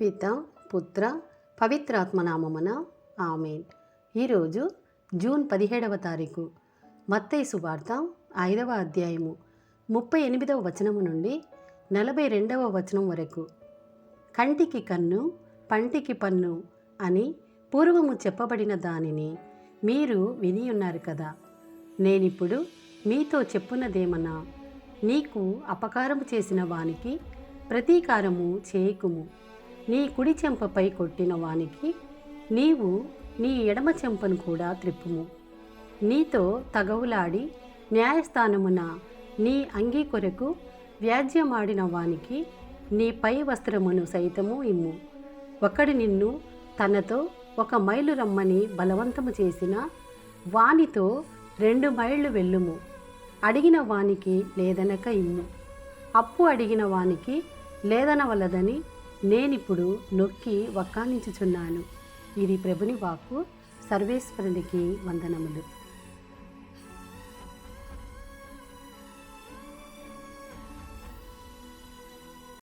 పిత పుత్ర పవిత్రాత్మనామమున ఆమెన్. ఈరోజు జూన్ పదిహేడవ తారీఖు. మత్తయి సువార్త ఐదవ అధ్యాయము. ముప్పై ఎనిమిదవ వచనము నుండి నలభై రెండవ వచనం వరకు. కంటికి కన్ను పంటికి పన్ను అని పూర్వము చెప్పబడిన దానిని మీరు విని ఉన్నారు కదా. నేనిప్పుడు మీతో చెప్పున్నదేమన్నా? నీకు అపకారము చేసిన వానికి ప్రతీకారము చేయకుము. నీ కుడి చెంపపై కొట్టిన వానికి నీవు నీ ఎడమ చెంపను కూడా త్రిప్పుము. నీతో తగవులాడి న్యాయస్థానమున నీ అంగీ కొరకు వ్యాజ్యమాడిన వానికి నీ పై వస్త్రమును సైతము ఇమ్ము. ఒకడు నిన్ను తనతో ఒక మైలు రమ్మని బలవంతము చేసిన వానితో రెండు మైళ్ళు వెళ్ళుము. అడిగిన వానికి లేదనక ఇమ్ము. అప్పు అడిగిన వానికి లేదనవలదని నేనిప్పుడు నొక్కి వక్కానించుచున్నాను ఇది ప్రభుని వాక్కు. సర్వేశ్వరునికి వందనములు.